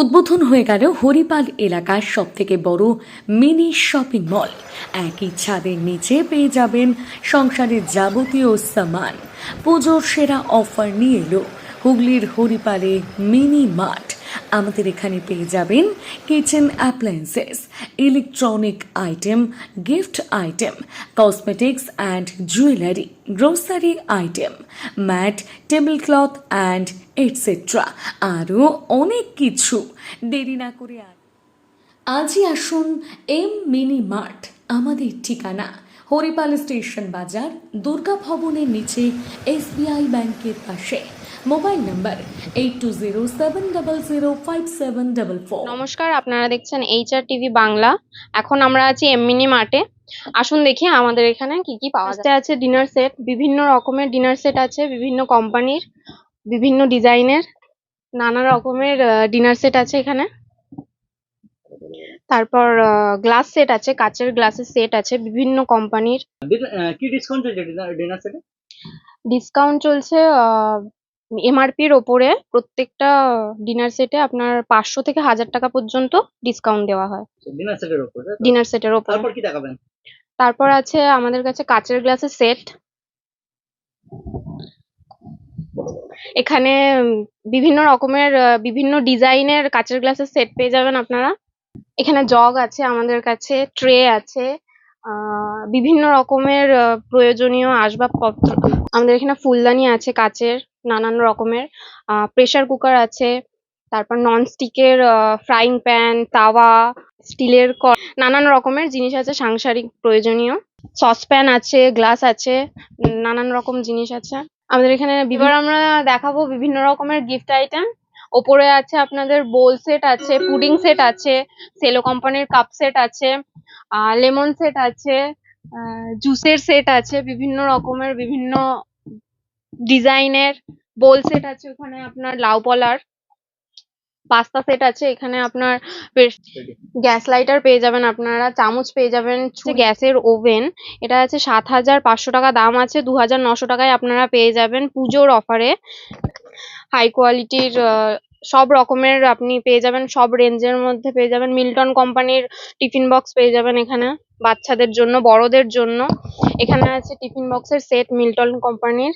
উদ্বোধন হয়ে গেল হরিপাল এলাকার সব থেকে বড় মিনি শপিং মল একই ছাদের নিচে পেয়ে যাবেন সংসারের যাবতীয় সামান। পুজোর সেরা অফার নিয়ে এলো হুগলির হরিপালে মিনি মার্ট। আমাদের এখানে পেয়ে যাবেন kitchen appliances electronic item gift item cosmetics and jewellery grocery item mat table cloth and etcetera আরও অনেক কিছু। দেরি না করে আর আজই আসুন এম মিনি মার্ট আমাদের ঠিকানা। হরিপাল স্টেশন বাজার দুর্গা ভবনের নিচে এসবিআই ব্যাংকের পাশে। Mobile number eight two zero seven double zero five seven double four নমস্কার আপনারা দেখছেন এইচআর টিভি বাংলা। এখন আমরা আছি এমমিনি মার্টে আসুন দেখি আমাদের এখানে কি কি পাওয়া যায়। আছে ডিনার সেট বিভিন্ন রকমের ডিনার সেট আছে বিভিন্ন কোম্পানির বিভিন্ন ডিজাইনের নানা রকমের ডিনার সেট আছে এখানে। তারপর গ্লাস সেট আছে কাচের গ্লাসের সেট আছে বিভিন্ন কোম্পানির কি ডিসকাউন্ট চলছে ডিনার সেটে ডিসকাউন্ট চলছে এমআরপির ওপরে প্রত্যেকটা ডিনার সেটে আপনার পাঁচশো থেকে হাজার টাকা পর্যন্ত ডিসকাউন্ট দেওয়া হয়। ডিনার সেটের উপর তাই তো? ডিনার সেটের ওপর। তারপর কি দেখাবেন? তারপর আছে আমাদের কাছে কাচের গ্লাসের সেট এখানে উম, বিভিন্ন রকমের আহ, বিভিন্ন ডিজাইনের কাচের গ্লাসের সেট পেয়ে যাবেন আপনারা। এখানে জগ আছে আমাদের কাছে ট্রে আছে। বিভিন্ন রকমের প্রয়োজনীয় আসবাবপত্র। আমাদের এখানে ফুলদানি আছে কাচের, নানান রকমের। প্রেসার কুকার আছে, তারপর ননস্টিকের ফ্রাইং প্যান তাওয়া, স্টিলের নানান রকমের জিনিস আছে সাংসারিক প্রয়োজনীয়। সসপ্যান আছে গ্লাস আছে, নানান রকম জিনিস আছে। আমাদের এখানে এবার আমরা দেখাবো বিভিন্ন রকমের গিফট আইটেম ওপরে আছে আপনাদের বোল সেট আছে পুডিং সেট আছে সেলো কোম্পানির কাপ সেট আছে লেমন সেট আছে জুসের সেট আছে, বিভিন্ন রকমের, বিভিন্ন ডিজাইনের বোল সেট আছে ওখানে আপনার লাউ পলার। পাস্তা সেট আছে এখানে আপনার গ্যাস লাইটার পেয়ে যাবেন আপনারা, চামচ পেয়ে যাবেন গ্যাসের ওভেন। এটা আছে সাত হাজার পাঁচশো টাকা, দাম আছে দু হাজার নশো টাকায় আপনারা পেয়ে যাবেন পুজোর অফারে হাই কোয়ালিটির সব রকমের আপনি পেয়ে যাবেন, সব রেঞ্জের মধ্যে পেয়ে যাবেন। মিল্টন কোম্পানির টিফিন বক্স পেয়ে যাবেন এখানে, বাচ্চাদের জন্য, বড়দের জন্য। এখানে আছে টিফিন বক্সের সেট মিল্টন কোম্পানির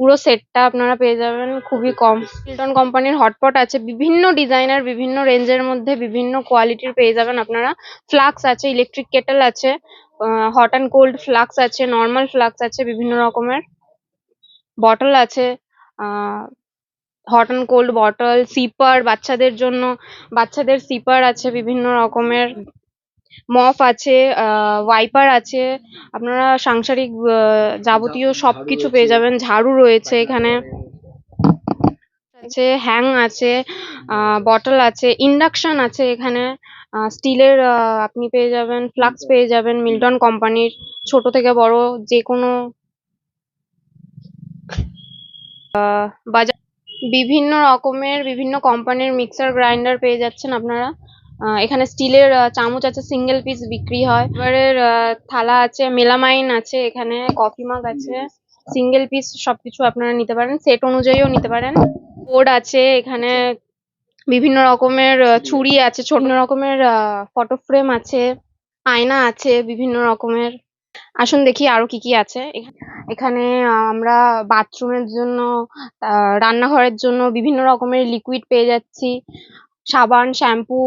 পুরো সেটটা আপনারা পেয়ে যাবেন খুবই কম। মিল্টন কোম্পানির হটপট আছে, বিভিন্ন ডিজাইনের বিভিন্ন রেঞ্জের মধ্যে বিভিন্ন কোয়ালিটির পেয়ে যাবেন আপনারা। ফ্লাক্স আছে ইলেকট্রিক কেটেল আছে হট অ্যান্ড কোল্ড ফ্লাক্স আছে নর্মাল ফ্লাক্স আছে, বিভিন্ন রকমের। বটল আছে hot and cold bottle sipper বাচ্চাদের জন্য বাচ্চাদের সিপার আছে বিভিন্ন রকমের মপ আছে ওয়াইপার আছে আপনারা সাংসারিক আহ, যাবতীয় সবকিছু পেয়ে যাবেন ঝাড়ু রয়েছে এখানে। আছে হ্যাং আছে বটল আছে ইন্ডাকশন আছে এখানে স্টিলের আপনি পেয়ে যাবেন ফ্লাক্স পেয়ে যাবেন মিল্টন কোম্পানির ছোট থেকে বড় যে কোনো বাজার বিভিন্ন রকমের বিভিন্ন কোম্পানির মিক্সার গ্রাইন্ডার পেয়ে যাচ্ছেন আপনারা। এখানে স্টিলের চামচ আছে সিঙ্গেল পিস বিক্রি হয়। এবারের আহ, থালা আছে মেলামাইন আছে এখানে কফি মাগ আছে। সিঙ্গেল পিস সবকিছু আপনারা নিতে পারেন সেট অনুযায়ীও নিতে পারেন। বোর্ড আছে এখানে বিভিন্ন রকমের ছুরি আছে ছোট রকমের ফটো ফ্রেম আছে আয়না আছে বিভিন্ন রকমের। আসুন দেখি আরও কি কি আছে। এখানে আমরা বাথরুমের জন্য রান্নাঘরের জন্য বিভিন্ন রকমের লিকুইড পেয়ে যাচ্ছি। সাবান, শ্যাম্পু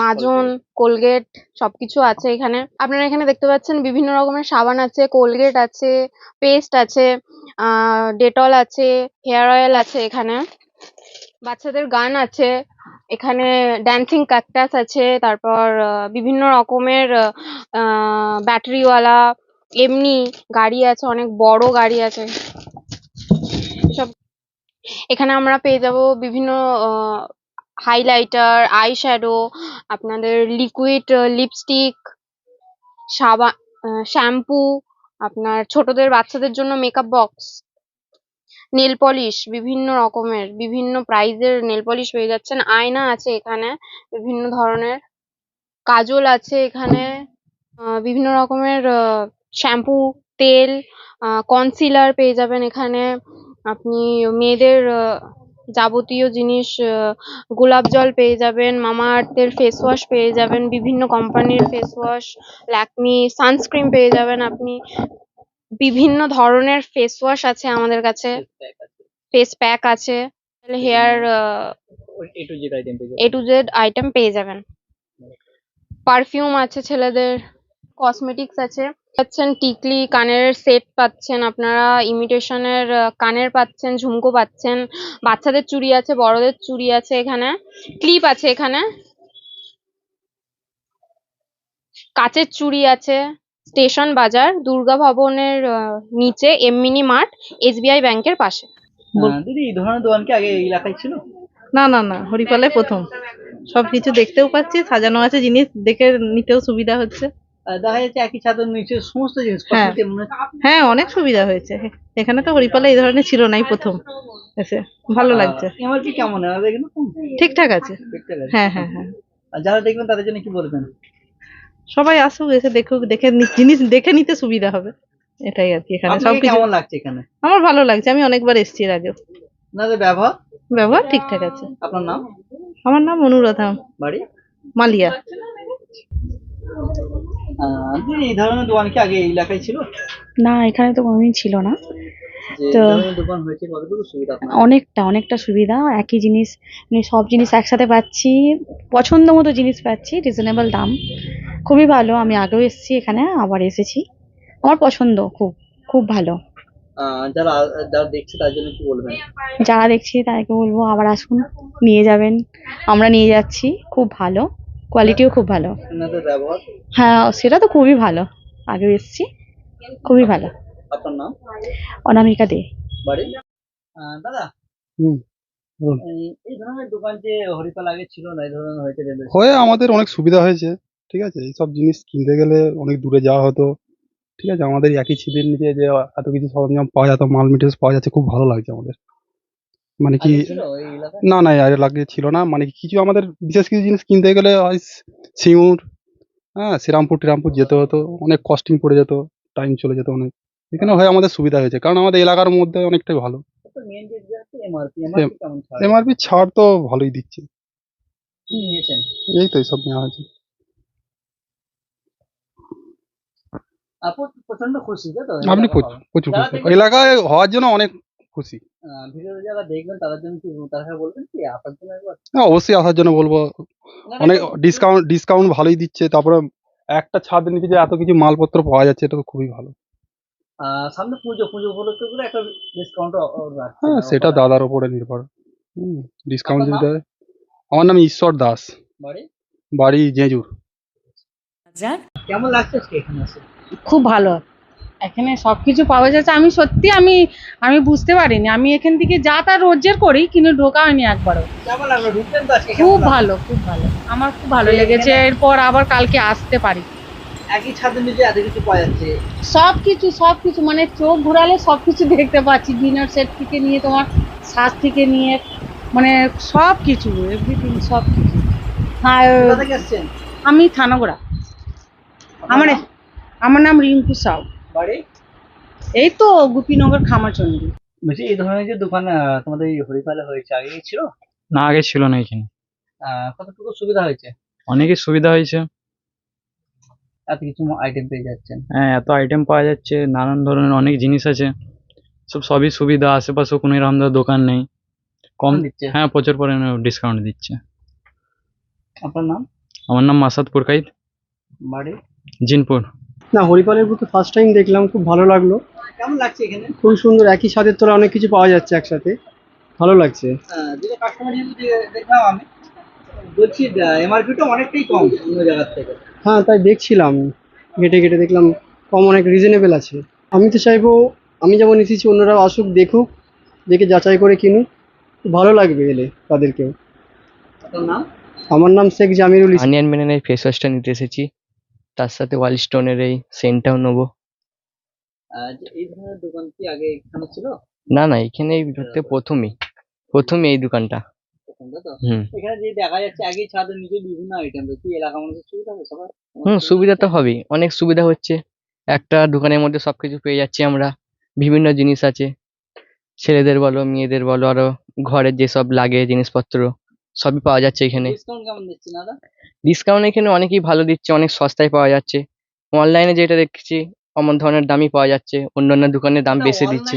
মাজন, কোলগেট, সবকিছু আছে এখানে। আপনারা এখানে দেখতে পাচ্ছেন বিভিন্ন রকমের সাবান আছে, কোলগেট আছে, পেস্ট আছে ডেটল আছে, হেয়ার অয়েল আছে এখানে। বাচ্চাদের গান আছে। এখানে ড্যান্সিং ক্যাকটাস আছে, তারপর বিভিন্ন রকমের ব্যাটারিওয়ালা এমনি গাড়ি আছে, অনেক বড় গাড়ি আছে। সব এখানে আমরা পেয়ে যাব বিভিন্ন হাইলাইটার আই শ্যাডো আপনাদের লিকুইড লিপস্টিক সাবান শ্যাম্পু আপনার ছোটদের, বাচ্চাদের জন্য মেকআপ বক্স নেল পলিশ বিভিন্ন রকমের বিভিন্ন প্রাইজের নেল পলিশ পেয়ে যাচ্ছেন। আয়না আছে এখানে বিভিন্ন ধরনের। কাজল আছে এখানে আহ, বিভিন্ন রকমের শ্যাম্পু তেল কনসিলার পেয়ে যাবেন এখানে। আপনি মেয়েদের যাবতীয় জিনিস আহ, গোলাপ জল পেয়ে যাবেন মামা আর্থের ফেস ওয়াশ পেয়ে যাবেন বিভিন্ন কোম্পানির ফেস ওয়াশ ল্যাকমি সানস্ক্রিন পেয়ে যাবেন আপনি। বিভিন্ন ধরনের ফেস ওয়াশ আছে আমাদের কাছে। ফেস প্যাক আছে। Hair A to Z item পেয়ে যাবেন। পারফিউম আছে ছেলেদের কসমেটিক্স আছে। পাচ্ছেন টিকলি কানের সেট পাচ্ছেন আপনারা ইমিটেশনের কানের পাচ্ছেন ঝুমকো পাচ্ছেন। বাচ্চাদের চুড়ি আছে বড়দের চুড়ি আছে এখানে। ক্লিপ আছে এখানে। কাচের চুড়ি আছে। স্টেশন বাজার দুর্গা ভবনের আহ, নিচে এম মিনি মার্ট এসবিআই ব্যাংকের পাশে। আহ, দিদি এই ধরনের দোকান কি আগে এই এলাকায় ছিল? না না না হরিপালে প্রথম। সবকিছু দেখতেও পাচ্ছি সাজানো আছে জিনিস দেখে নিতেও সুবিধা হচ্ছে। আহ, দেখা যাচ্ছে একই ছাদের নিচে সমস্ত জিনিস হ্যাঁ। মনে হচ্ছে হ্যাঁ অনেক সুবিধা হয়েছে। এখানে তো হরিপালে এই ধরনের ছিল নাই প্রথম। এসে ভালো লাগছে। এমআরপি কেমন? হবে কিন্তু ঠিকঠাক আছে। ঠিকঠাক আছে। হ্যাঁ হ্যাঁ হ্যাঁ। আর যারা দেখবেন তাদের জন্য কি বলবেন? সবাই আসুক এসে দেখুক দেখে জিনিস দেখে নিতে সুবিধা হবে। এটাই আর কি এখানে সবকিছু কেমন লাগছে এখানে? আমার ভালো লাগছে আমি অনেকবার এসেছি এর আগেও। আপনাদের ব্যবহার? ব্যবহার ঠিকঠাক আছে। আপনার নাম? আমার নাম অনুরাধা। বাড়ি? মালিয়া। এই ধরনের দোকান কি আগে এই এলাকায় ছিল? না এখানে তো কোনোদিন ছিল না। তো- ধরনের দোকান হয়েছে কতটুকু সুবিধা অনেকটা অনেকটা সুবিধা। একই জিনিস মানে সব জিনিস একসাথে পাচ্ছি পছন্দ মতো জিনিস পাচ্ছি রিজনেবল দাম। খুবই ভালো আমি আগেও এসেছি এখানে আবার এসেছি। আমার পছন্দ খুব খুব ভালো। যারা যারা দেখছে তার জন্য কি বলবেন? যারা দেখছি তাদেরকে বলব আবার আসুন নিয়ে যাবেন। আমরা নিয়ে যাচ্ছি খুব ভালো কোয়ালিটিও খুব ভালো। হ্যাঁ সেটা তো খুবই ভালো আগেও এসেছি খুবই ভালো। আপনার নাম? অনামিকা দে। বাড়ি? দাদা। হুম, এই- এই ধরনের দোকান যে হরিপাল আগে ছিল না এই ধরনের হয়েছে হয়ে আমাদের অনেক সুবিধা হয়েছে। ঠিক আছে? এইসব জিনিস কিনতে গেলে অনেক দূরে যাওয়া হতো। ঠিক আছে? আমাদের একই ছিদের নিচে যে এত কিছু সরঞ্জাম পাওয়া যেত মাল মেটেরিয়ালস পাওয়া যাচ্ছে খুব ভালো লাগছে আমাদের। মানে কি না না আগে লাগে ছিল না। মানে কি কিছু আমাদের বিশেষ কিছু জিনিস কিনতে গেলে হয় সিঙ্গুর হ্যাঁ শ্রীরামপুর টিরামপুর যেতে হতো। অনেক কস্টিং পড়ে যেত টাইম চলে যেত অনেক। এখানে হয় আমাদের সুবিধা হয়েছে কারণ আমাদের এলাকার মধ্যে অনেকটাই ভালো। এমআরপি ছাড়? তো ভালোই দিচ্ছে। এই তো এইসব নেওয়া হয়েছে। প্রচণ্ড খুশি তাই তো? আপনি প্রচুর খুশি। এলাকায় হওয়ার জন্য অনেক খুশি। আহ, ভিডিও যারা দেখবেন তাদের জন্য কি তারা বলবেন কি আপনার জন্য একবার? হ্যাঁ অবশ্যই আসার জন্য বলব। অনেক ডিসকাউন্ট ডিসকাউন্ট ভালোই দিচ্ছে। তারপরে একটা ছাদের নিচে যে এত কিছু মালপত্র পাওয়া যাচ্ছে এটা তো খুবই ভালো। আহ, সামনে পুজো পুজো উপলক্ষে করে একটা ডিসকাউন্ট হ্যাঁ সেটা দাদার ওপরে নির্ভর। ডিসকাউন্ট যদি দেয় আমার নাম ঈশ্বর দাস। বাড়ি? বাড়ি জেজুর। কেমন লাগছে এখানে এসে খুব ভালো। এখানে সবকিছু পাওয়া যাচ্ছে। আমি সত্যি আমি আমি বুঝতে পারিনি। আমি এখান থেকে যা তা রোজের করি কিন্তু ঢোকা হয়নি একবারও। খুব ভালো খুব ভালো। আমার খুব ভালো লেগেছে। এরপর আবার কালকে আসতে পারি। একই ছাদের নিচে এত কিছু পাওয়া যাচ্ছে? সব কিছু সব কিছু মানে চোখ ঘোরালে সব কিছু দেখতে পাচ্ছি। ডিনার সেট থেকে নিয়ে তোমার সাজ থেকে নিয়ে মানে সব কিছু এভরিথিং সব কিছু হ্যাঁ কোথা থেকে এসছেন আমি থানাগোড়া। আমার আমার নাম রিঙ্কু সাউ। বাড়ি? এই তো গোপীনগর খামারচন্ডী। বলছি এই ধরনের যে দোকান তোমাদের এই হরিপালে হয়েছে আগে ছিল? না আগে ছিল না এখানে। কতটুকু সুবিধা হয়েছে? অনেকই সুবিধা হয়েছে। এত কিছু আইটেম পেয়ে যাচ্ছেন। হ্যাঁ এত আইটেম পাওয়া যাচ্ছে নানান ধরনের অনেক জিনিস আছে। সব সবই সুবিধা আশেপাশেও কোনো এরকম দোকান নেই। কম দিচ্ছে? হ্যাঁ প্রচুর পরিমাণে ডিসকাউন্ট দিচ্ছে। আপনার নাম? আমার নাম মাসাদ পুরকাইত বাড়ি? জিনপুর। না হরিপালের বুকে ফার্স্ট টাইম দেখলাম খুব ভালো লাগল। কেমন লাগছে এখানে? খুব সুন্দর একই ছাদের তলা অনেক কিছু পাওয়া যাচ্ছে একসাথে। ভালো লাগছে। যেটা কাস্টমার হিসেবে দেখলাম আমি বলছি এমআরপিটা অনেকটাই কম অন্য জায়গার থেকে। হ্যাঁ তাই দেখছিলাম। ঘেটে ঘেটে দেখলাম কম অনেক রিজনেবল আছে। আমি তো চাইব আমি যেমন এসেছি অন্যরাও আসুক দেখুক দেখে যাচাই করে কিনুক। ভালো লাগবে এলে তাদেরকেও। নাম? আমার নাম শেখ জামিরুল ইসলাম আনিয়ান ফেস ওয়াশটা নিতে এসেছি। তার সাথে ওয়াইল্ড স্টোনের এই সেন্টটাও নেব। এই ধরনের দোকান কি আগে এখানে ছিল? না না এখানে এই ধরতে প্রথমেই। প্রথমই এই দোকানটা। প্রথম তো? হুম। এখানে যে দেখা যাচ্ছে একই ছাদের নিচে বিভিন্ন আইটেম কি এলাকা মানুষের সুবিধা হবে সবার? হুম সুবিধা তো হবেই। অনেক সুবিধা হচ্ছে। একটা দোকানের মধ্যে সবকিছু পেয়ে যাচ্ছি আমরা। বিভিন্ন জিনিস আছে। ছেলেদের বলো মেয়েদের বলো আরও ঘরের যেসব লাগে জিনিসপত্র। সবই পাওয়া যাচ্ছে এখানে। ডিসকাউন্ট কেমন দিচ্ছে দাদা? ডিসকাউন্ট এখানে অনেকই ভালো দিচ্ছে অনেক সস্তায় পাওয়া যাচ্ছে। অনলাইনে যেটা দেখছি অমন ধরনের দামই পাওয়া যাচ্ছে অন্য অন্য দোকানে দাম বেশি দিচ্ছে।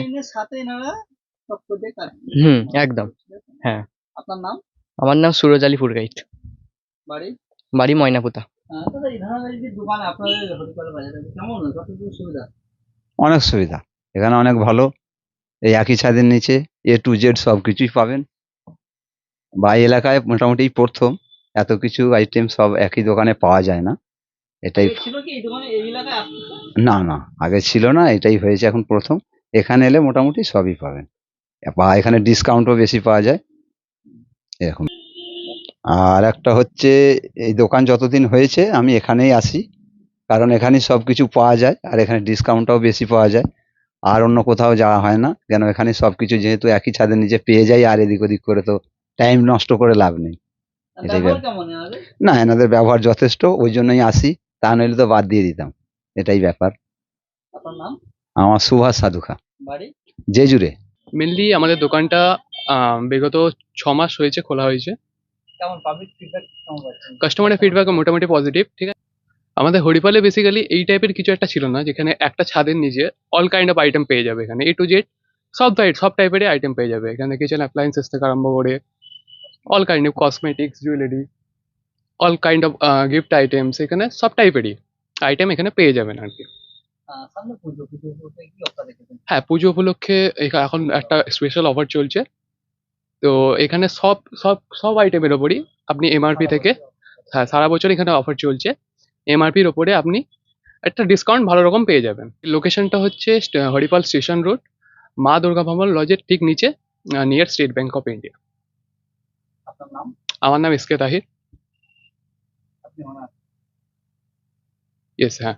হুম একদম। হ্যাঁ। আপনার নাম? আমার নাম সুরজ আলী ফুরগাইট বাড়ি? বাড়ি ময়নাপুতা। অনেক সুবিধা। এখানে অনেক ভালো। এই একই ছাদের নিচে এ টু জেড সব কিছুই পাবেন। বা এই এলাকায় মোটামুটি প্রথম। এত কিছু আইটেম সব একই দোকানে পাওয়া যায় না। এটাই না না আগে ছিল না এটাই হয়েছে এখন প্রথম। এখানে এলে মোটামুটি সবই পাবেন। বা এখানে ডিসকাউন্টও বেশি পাওয়া যায়। এরকম। আর একটা হচ্ছে এই দোকান যতদিন হয়েছে আমি এখানেই আসি কারণ এখানেই সব কিছু পাওয়া যায় আর এখানে ডিসকাউন্টটাও বেশি পাওয়া যায়। আর অন্য কোথাও যাওয়া হয় না। কেন এখানে সব কিছু যেহেতু একই ছাদের নিচে পেয়ে যাই আর এদিক ওদিক করে তো টাইম নষ্ট করে লাভ নেই। না এনাদের ব্যবহার যথেষ্ট ওই জন্যই আসি। তা নইলে তো বাদ দিয়ে দিতাম। এটাই ব্যাপার। নাম? আমার সুভাষ সাধুখা। জুড়ে মেনলি আমাদের দোকানটা আহ, বিগত ছ মাস হয়েছে খোলা হয়েছে। কেমন? ফিডব্যাক কেমন কাস্টমারের ফিডব্যাক মোটামুটি পজিটিভ ঠিক আছে? আমাদের হরিপালে বেসিক্যালি এই টাইপের কিছু একটা ছিল না যেখানে একটা ছাদের নিচে অল কাইন্ড অফ আইটেম পেয়ে যাবে এখানে এ টু জেড সব টাইপ সব টাইপেরই আইটেম পেয়ে যাবে। এখানে কিচেন অ্যাপ্লায়েন্সেস থেকে আরম্ভ করে all kind of cosmetics jewellery all kind of gift items এখানে সব টাইপেরই আইটেম এখানে পেয়ে যাবেন আর কি। হ্যাঁ পুজো উপলক্ষে এখা- এখন একটা স্পেশাল অফার চলছে। তো এখানে সব সব সব আইটেমের ওপরই আপনি এমআরপি থেকে হ্যাঁ সারা বছর এখানে অফার চলছে। এমআরপির ওপরে আপনি একটা ডিসকাউন্ট ভালো রকম পেয়ে যাবেন। লোকেশনটা হচ্ছে হরিপাল স্টেশন রোড মা দুর্গা ভবন লজের ঠিক নিচে near State Bank of India আপনার নাম আমার নাম এসকে তাহির আপনি ওনার ইয়েস হ্যাঁ